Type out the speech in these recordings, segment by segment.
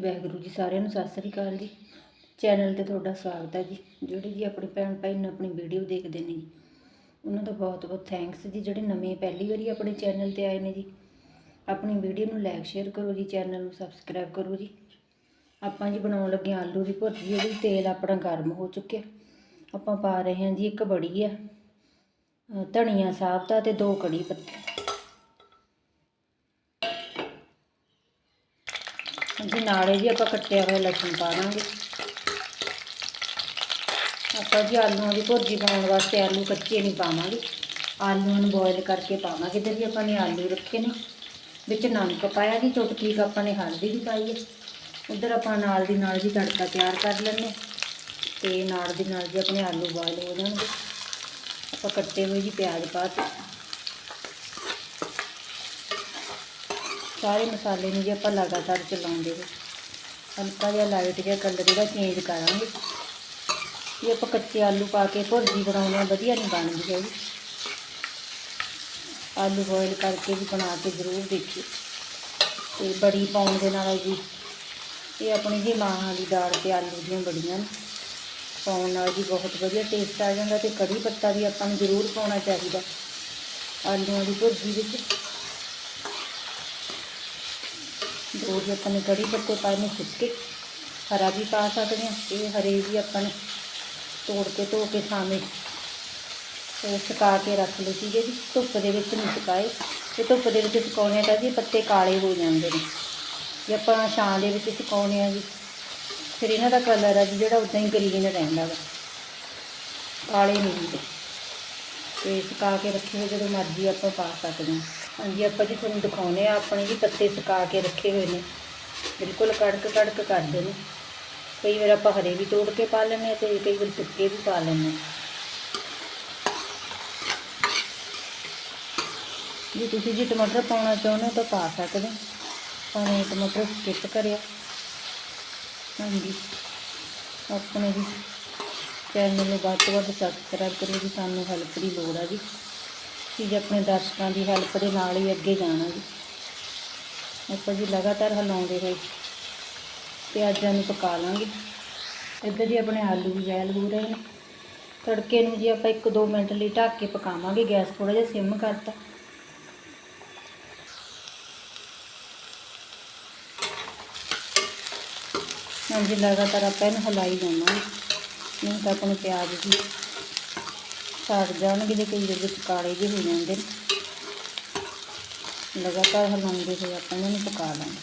ਵਾਹਿਗੁਰੂ ਜੀ ਸਾਰਿਆਂ ਨੂੰ ਸਤਿ ਸ੍ਰੀ ਅਕਾਲ ਜੀ। ਚੈਨਲ ਤੇ ਤੁਹਾਡਾ ਸਵਾਗਤ ਹੈ ਜੀ। ਜਿਹੜੇ ਜੀ ਆਪਣੇ ਭੈਣ ਭਾਈ ਨੇ ਆਪਣੀ ਵੀਡੀਓ ਦੇਖਦੇ ਨੇ ਜੀ ਉਹਨਾਂ ਦਾ ਬਹੁਤ ਬਹੁਤ ਥੈਂਕਸ ਜੀ। ਜਿਹੜੇ ਨਵੇਂ ਪਹਿਲੀ ਵਾਰੀ ਆਪਣੇ ਚੈਨਲ ਤੇ ਆਏ ਨੇ ਜੀ ਆਪਣੀ ਵੀਡੀਓ ਨੂੰ ਲਾਈਕ ਸ਼ੇਅਰ ਕਰੋ ਜੀ। ਚੈਨਲ ਨੂੰ ਸਬਸਕ੍ਰਾਈਬ ਕਰੋ ਜੀ। ਆਪਾਂ ਜੀ ਬਣਾਉਣ ਲੱਗੇ ਹਾਂ ਆਲੂ ਦੀ ਭੁਰਜੀ ਉਹਦੇ ਵਿੱਚ ਤੇਲ ਆਪਣਾ ਗਰਮ ਹੋ ਚੁੱਕਿਆ। ਆਪਾਂ ਪਾ ਰਹੇ ਹਾਂ ਜੀ ਇੱਕ ਬੜੀ ਆ ਅ, ਧਨੀਆ ਸਾਬਤਾ ਤੇ ਦੋ ਕੜੀ ਪੱਤੇ। ਹਾਂਜੀ, ਨਾਲੇ ਜੀ ਆਪਾਂ ਕੱਟਿਆ ਹੋਇਆ ਲਸਣ ਪਾ ਦਾਂਗੇ। ਆਪਾਂ ਜੀ ਆਲੂਆਂ ਦੀ ਭੁਰਜੀ ਪਾਉਣ ਵਾਸਤੇ ਆਲੂ ਕੱਚੇ ਨਹੀਂ ਪਾਵਾਂਗੇ। ਆਲੂਆਂ ਨੂੰ ਬੋਇਲ ਕਰਕੇ ਪਾਵਾਂਗੇ ਤੇ ਜੀ ਆਪਾਂ ਨੇ ਆਲੂ ਰੱਖੇ ਨੇ। ਵਿੱਚ ਨਮਕ ਪਾਇਆ ਜੀ ਚੁਟਕੀ ਕੁ ਆਪਾਂ ਨੇ ਹਲਦੀ ਵੀ ਪਾਈ ਹੈ। ਉਧਰ ਆਪਾਂ ਨਾਲ ਦੀ ਨਾਲ ਜੀ ਤੜਕਾ ਤਿਆਰ ਕਰ ਲੈਂਦੇ ਤੇ ਨਾਲ ਦੀ ਨਾਲ ਜੀ ਆਪਣੇ ਆਲੂ ਬੋਇਲ ਹੋ ਜਾਣਗੇ। ਆਪਾਂ ਕੱਟੇ ਹੋਏ ਜੀ ਪਿਆਜ਼ ਪਾ ਤੇ ਸਾਰੇ ਮਸਾਲੇ ਨੂੰ ਜੇ ਆਪਾਂ ਲਗਾਤਾਰ ਚਲਾਉਂਦੇ ਹੋਏ ਹਲਕਾ ਜਿਹਾ ਲਾਈਟ ਜਿਹਾ ਕਲਰ ਜਿਹੜਾ ਚੇਂਜ ਕਰਾਂਗੇ। ਇਹ ਆਪਾਂ ਕੱਚੇ ਆਲੂ ਪਾ ਕੇ ਭੁਰਜੀ ਬਣਾਉਂਦੇ ਆ ਵਧੀਆ ਨਹੀਂ ਬਣਦੀ ਹੈਗੀ। ਆਲੂ ਬੋਇਲ ਕਰਕੇ ਵੀ ਬਣਾ ਕੇ ਜ਼ਰੂਰ ਦੇਖਿਓ। ਤੇ ਬੜੀ ਪਾਉਣ ਦੇ ਨਾਲ ਜੀ, ਇਹ ਆਪਣੀ ਜੀ ਮਾਹਾਂ ਦੀ ਦਾਲ ਤੇ ਆਲੂ ਦੀਆਂ ਬੜੀਆਂ ਨੇ। ਪਾਉਣ ਨਾਲ ਜੀ ਬਹੁਤ ਵਧੀਆ ਟੇਸਟ ਆ ਜਾਂਦਾ ਤੇ ਕੜੀ ਪੱਤਾ ਵੀ ਆਪਾਂ ਨੂੰ ਜ਼ਰੂਰ ਪਾਉਣਾ ਚਾਹੀਦਾ। ਆਲੂਆਂ ਦੀ ਭੁਰਜੀ ਵਿੱਚ। ਦੋ ਆਪਾਂ ਨੇ ਕੜੀ ਪੱਤੇ ਪਾਏ ਨੇ ਸੁੱਕੇ। ਹਰਾ ਵੀ ਪਾ ਸਕਦੇ ਹਾਂ ਇਹ ਹਰੇ ਵੀ ਆਪਾਂ ਨੇ ਤੋੜ ਕੇ ਧੋ ਕੇ ਸਾਵੇਂ ਉਹ ਸੁਕਾ ਕੇ ਰੱਖ ਲਏ ਸੀਗੇ ਜੀ, ਧੁੱਪ ਦੇ ਵਿੱਚ ਨਹੀਂ ਸੁਕਾਏ। ਤੇ ਧੁੱਪ ਦੇ ਵਿੱਚ ਸੁਕਾਉਣੇ ਤਾਂ ਜੀ ਪੱਤੇ ਕਾਲੇ ਹੋ ਜਾਂਦੇ ਨੇ। ਜੇ ਆਪਾਂ ਛਾਂ ਦੇ ਵਿੱਚ ਸੁਕਾਉਣੇ ਆ ਜੀ, ਫਿਰ ਇਹਨਾਂ ਦਾ ਕਲਰ ਆ ਜੀ ਜਿਹੜਾ ਉਦਾਂ ਹੀ ਗ੍ਰੀਨ ਰਹਿੰਦਾ ਵਾ। ਕਾਲੇ ਨਹੀਂ ਹੁੰਦੇ। ਤੇ ਸੁਕਾ ਕੇ ਰੱਖੇ ਹੋਏ ਜਦੋਂ ਮਰਜ਼ੀ ਆਪਾਂ ਪਾ ਸਕਦੇ ਹਾਂ। ਹਾਂਜੀ, ਆਪਾਂ ਜੀ ਤੁਹਾਨੂੰ ਦਿਖਾਉਣੇ ਆ ਆਪਣੇ ਜੀ ਪੱਤੇ ਸੁਕਾ ਕੇ ਰੱਖੇ ਹੋਏ ਨੇ। ਬਿਲਕੁਲ ਕੜਕ ਕੜਕ ਕਰਦੇ ਨੇ। ਕਈ ਵਾਰ ਆਪਾਂ ਹਰੇ ਵੀ ਤੋੜ ਕੇ ਪਾ ਲੈਂਦੇ ਹਾਂ ਤੇ ਕਈ ਵਾਰ ਸੁੱਕੇ ਵੀ ਪਾ ਲੈਂਦੇ ਹਾਂ। ਜੇ ਤੁਸੀਂ ਜੀ ਟਮਾਟਰ ਪਾਉਣਾ ਚਾਹੁੰਦੇ ਹੋ ਤਾਂ ਪਾ ਸਕਦੇ ਹੋ। ਭਾਵੇਂ ਟਮਾਟਰ ਸਕਿਪ ਕਰਿਆ। ਹਾਂਜੀ। ਆਪਣੇ ਜੀ ਚੈਨਲ ਨੂੰ ਵੱਧ ਤੋਂ ਵੱਧ ਸਬਸਕ੍ਰਾਈਬ ਕਰਿਓ ਜੀ, ਸਾਨੂੰ ਹੈਲਪ ਦੀ ਲੋੜ ਆ ਜੀ। ਕਿ ਆਪਣੇ ਦਰਸ਼ਕਾਂ ਦੀ ਹੈਲਪ ਦੇ ਨਾਲ ਹੀ ਅੱਗੇ ਜਾਣਾ ਜੀ। ਆਪਾਂ ਜੀ ਲਗਾਤਾਰ ਹਿਲਾਉਂਦੇ ਹੋਏ ਪਿਆਜ਼ਾਂ ਨੂੰ ਪਕਾ ਲਾਂਗੇ। ਇੱਧਰ ਜੀ ਆਪਣੇ ਆਲੂ ਵੀ ਜੈਲ ਹੋ ਰਹੇ ਨੇ। ਤੜਕੇ ਨੂੰ ਜੀ ਆਪਾਂ 1-2 ਮਿੰਟ ਲਈ ਢੱਕ ਕੇ ਪਕਾਵਾਂਗੇ। ਗੈਸ ਥੋੜਾ ਜਿਹਾ ਸਿਮ ਕਰਤਾ। ਹਾਂਜੀ ਲਗਾਤਾਰ ਆਪਾਂ ਇਹਨੂੰ ਹਿਲਾਈ ਜਾਵਾਂਗੇ। ਨਹੀਂ ਤਾਂ ਆਪਣੇ ਪਿਆਜ਼ ਜੀ ਸੜ ਜਾਣਗੇ ਤੇ ਕਈ ਵਾਰ ਵਿੱਚ ਕਾਲੇ ਜਿਹੇ ਹੋ ਜਾਂਦੇ ਨੇ। ਲਗਾਤਾਰ ਹਲਾਉਂਦੇ ਹੋਏ ਆਪਾਂ ਇਹਨਾਂ ਨੂੰ ਪਕਾ ਲਾਂਗੇ।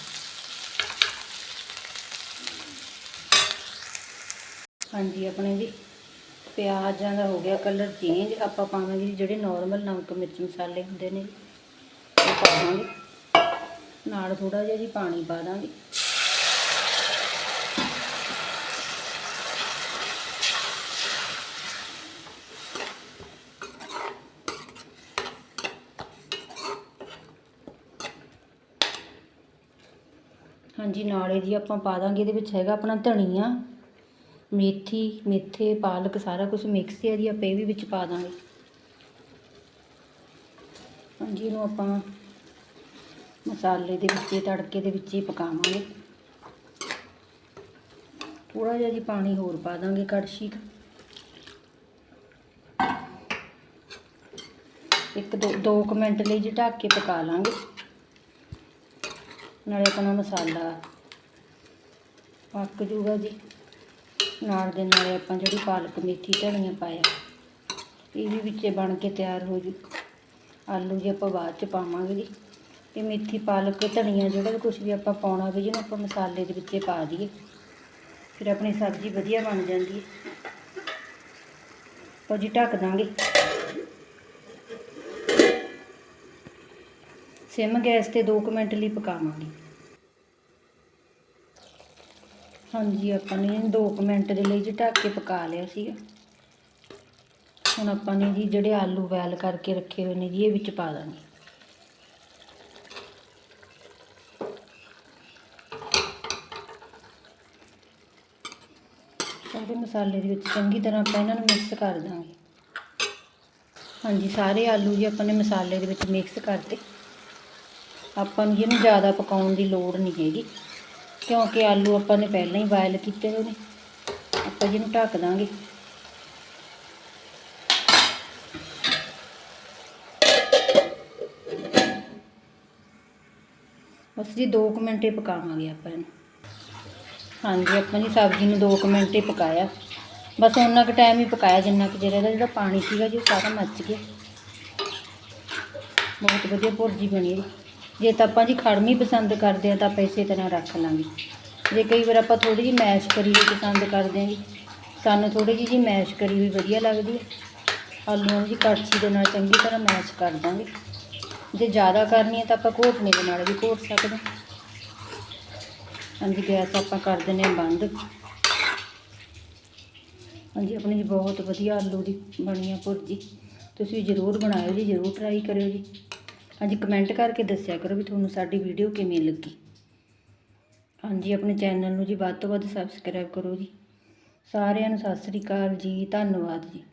ਹਾਂਜੀ, ਆਪਣੇ ਜੀ ਪਿਆਜ਼ਾਂ ਦਾ ਹੋ ਗਿਆ ਕਲਰ ਚੇਂਜ ਆਪਾਂ ਪਾਵਾਂਗੇ ਜੀ ਜਿਹੜੇ ਨਾਰਮਲ ਨਮਕ ਮਿਰਚ ਮਸਾਲੇ ਹੁੰਦੇ ਨੇ, ਉਹ ਪਾਵਾਂਗੇ ਨਾਲ ਥੋੜਾ ਜਿਹਾ ਜੀ ਪਾਣੀ ਪਾ ਦਾਂਗੇ। ਹਾਂਜੀ, ਨਾਲੇ ਜੀ ਆਪਾਂ ਪਾ ਦਾਂਗੇ, ਇਹਦੇ ਵਿੱਚ ਹੈਗਾ ਆਪਣਾ ਧਨੀਆ, ਮੇਥੀ, ਮੇਥੇ, ਪਾਲਕ, ਸਾਰਾ ਕੁਝ ਮਿਕਸ ਹੈ ਜੀ, ਆਪਾਂ ਇਹ ਵੀ ਵਿੱਚ ਪਾ ਦਾਂਗੇ। ਹਾਂਜੀ, ਇਹਨੂੰ ਆਪਾਂ ਮਸਾਲੇ ਦੇ ਵਿੱਚ, ਤੜਕੇ ਦੇ ਵਿੱਚ ਹੀ ਪਕਾਵਾਂਗੇ। ਥੋੜਾ ਜਿਹਾ ਜੀ ਪਾਣੀ ਹੋਰ ਪਾ ਦਾਂਗੇ, ਕੜਛੀ ਕੁ। ਇੱਕ ਦੋ ਦੋ ਕੁ ਮਿੰਟ ਲਈ ਜੀ ਢੱਕ ਕੇ ਪਕਾ ਲਾਂਗੇ। ਨਾਲੇ ਆਪਣਾ ਮਸਾਲਾ ਪੱਕ ਜੂਗਾ ਜੀ। ਨਾਲ ਦੇ ਨਾਲੇ ਆਪਾਂ ਜਿਹੜੀ ਪਾਲਕ ਮੇਥੀ ਧਨੀਆ ਪਾਇਆ, ਇਹ ਵੀ ਵਿੱਚੇ ਬਣ ਕੇ ਤਿਆਰ ਹੋ ਜੂ। ਆਲੂ ਜੇ ਆਪਾਂ ਬਾਅਦ ਚ ਪਾਵਾਂਗੇ ਜੀ। ਤੇ ਮੇਥੀ, ਪਾਲਕ, ਧਨੀਆ ਜਿਹੜਾ ਵੀ ਕੁਝ ਵੀ ਆਪਾਂ ਪਾਉਣਾ ਵੀ ਜਿਹਨੂੰ ਆਪਾਂ ਮਸਾਲੇ ਦੇ ਵਿੱਚੇ ਪਾ ਦਈਏ, ਫਿਰ ਆਪਣੀ ਸਬਜ਼ੀ ਵਧੀਆ ਬਣ ਜਾਂਦੀ ਹੈ ਉਹ ਜੀ ਢੱਕ ਦਾਂਗੇ। ਸਿਮ ਗੈਸ ਤੇ 2 ਮਿੰਟ ਲਈ ਪਕਾਵਾਂਗੇ। ਹਾਂਜੀ, ਆਪਾਂ ਨੇ 2 ਮਿੰਟ ਦੇ ਲਈ ਜੀ ਢੱਕ ਕੇ ਪਕਾ ਲਿਆ ਸੀਗਾ। ਹੁਣ ਆਪਾਂ ਨੇ ਜੀ ਜਿਹੜੇ ਆਲੂ ਬੈਲ ਕਰਕੇ ਰੱਖੇ ਹੋਏ ਨੇ ਜੀ, ਇਹ ਵਿੱਚ ਪਾ ਦਾਂਗੇ। ਸਾਰੇ ਮਸਾਲੇ ਦੇ ਵਿੱਚ ਚੰਗੀ ਤਰ੍ਹਾਂ ਆਪਾਂ ਇਹਨਾਂ ਨੂੰ ਮਿਕਸ ਕਰ ਦਾਂਗੇ। ਹਾਂਜੀ, ਸਾਰੇ ਆਲੂ ਜੀ ਆਪਾਂ ਨੇ ਮਸਾਲੇ ਦੇ ਵਿੱਚ ਮਿਕਸ ਕਰਤੇ। ਆਪਾਂ ਨੂੰ ਇਹਨੂੰ ਜ਼ਿਆਦਾ ਪਕਾਉਣ ਦੀ ਲੋੜ ਨਹੀਂ ਹੈਗੀ। ਕਿਉਂਕਿ ਆਲੂ ਆਪਾਂ ਨੇ ਪਹਿਲਾਂ ਹੀ ਬਾਇਲ ਕੀਤੇ ਹੋਏ ਨੇ। ਆਪਾਂ ਜਿਹਨੂੰ ਢੱਕ ਦਾਂਗੇ। ਬਸ ਜੀ 2 ਹੀ ਪਕਾਵਾਂਗੇ ਆਪਾਂ ਇਹਨੂੰ। ਹਾਂਜੀ, ਆਪਾਂ ਜੀ ਸਬਜ਼ੀ ਨੂੰ 2 ਹੀ ਪਕਾਇਆ। ਬਸ ਉਹਨਾਂ ਕੁ ਟਾਈਮ ਹੀ ਪਕਾਇਆ ਜਿੰਨਾ ਕੁ ਜਿਹੜਾ ਇਹਦਾ ਜਿਹੜਾ ਪਾਣੀ ਸੀਗਾ ਜੀ ਉਹ ਸਾਰਾ ਮੱਚ ਗਿਆ। ਬਹੁਤ ਵਧੀਆ ਭੁਰਜੀ ਬਣੀ ਹੈ ਜੇ ਤਾਂ ਆਪਾਂ ਜੀ ਖੜਮੀ ਪਸੰਦ ਕਰਦੇ ਆ ਤਾਂ ਆਪਾਂ ਇਸੇ ਤਰ੍ਹਾਂ ਰੱਖ ਲਾਂਗੇ। ਜੇ ਕਈ ਵਾਰ ਆਪਾਂ ਥੋੜੀ ਜਿਹੀ ਮੈਸ਼ ਕਰੀ ਹੋਈ ਪਸੰਦ ਕਰਦੇ ਹਾਂ ਜੀ, ਸਾਨੂੰ ਥੋੜੀ ਜਿਹੀ ਜੀ ਮੈਸ਼ ਕਰੀ ਹੋਈ ਵਧੀਆ ਲੱਗਦੀ ਹੈ ਆਲੂਆਂ ਨੂੰ ਜੀ ਕੜਛੀ ਦੇ ਨਾਲ ਚੰਗੀ ਤਰ੍ਹਾਂ ਮੈਸ਼ ਕਰ ਦਾਂਗੇ। ਜੇ ਜ਼ਿਆਦਾ ਕਰਨੀ ਹੈ ਤਾਂ ਆਪਾਂ ਘੋਟਣੇ ਦੇ ਨਾਲ ਵੀ ਘੋਟ ਸਕਦੇ ਹਾਂ ਹਾਂਜੀ, ਗੈਸ ਆਪਾਂ ਕਰ ਦਿੰਦੇ ਹਾਂ ਬੰਦ। ਹਾਂਜੀ, ਆਪਣੀ ਜੀ ਬਹੁਤ ਵਧੀਆ ਆਲੂ ਦੀ ਬਣੀ ਆ ਭੁਰਜੀ। ਤੁਸੀਂ ਜ਼ਰੂਰ ਬਣਾਇਓ ਜੀ, ਜ਼ਰੂਰ ਟਰਾਈ ਕਰਿਓ ਜੀ। ਹਾਂਜੀ ਕਮੈਂਟ ਕਰਕੇ ਦੱਸਿਆ ਕਰੋ ਵੀ ਤੁਹਾਨੂੰ ਸਾਡੀ ਵੀਡੀਓ ਕਿਵੇਂ ਲੱਗੀ। ਹਾਂਜੀ, ਆਪਣੇ ਚੈਨਲ ਨੂੰ ਜੀ ਵੱਧ ਤੋਂ ਵੱਧ ਸਬਸਕ੍ਰਾਈਬ ਕਰੋ ਜੀ। ਸਾਰਿਆਂ ਨੂੰ ਸਤਿ ਸ੍ਰੀ ਅਕਾਲ ਜੀ, ਧੰਨਵਾਦ ਜੀ।